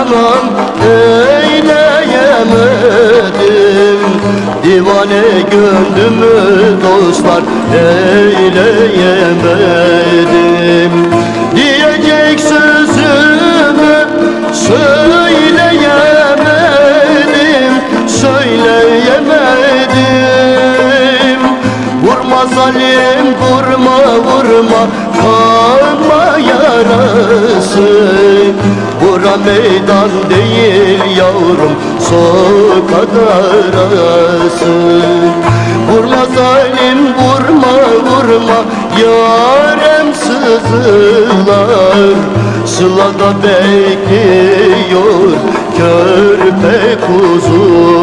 anam eyleyemedim. Divane gönlümü dostlar eyleyemedim Bura meydan değil yavrum Sokak arası. Vurma zalim vurma vurma Yarem sızılar. Sılada bekliyor Körpe kuzular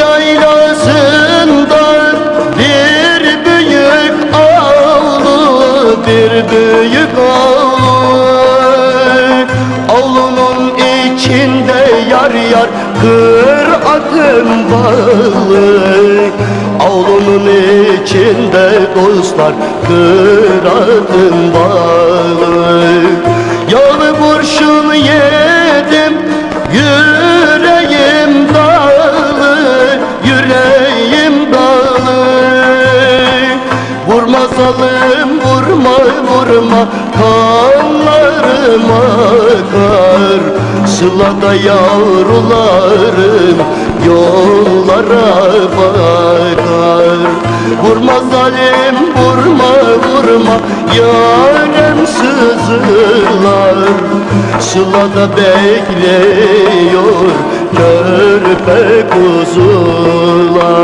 yaylasında bir büyük avlu, bir büyük avlu. Avlunun içinde yar yar kır akım balı. Avlunun içinde dostlar kır akım balı zalim vurma vurma Kanlarım akar Sılada yavrularım Yollara bakar. Vurma zalim vurma vurma Yarem sızılar. Sılada bekliyor Körpe kuzular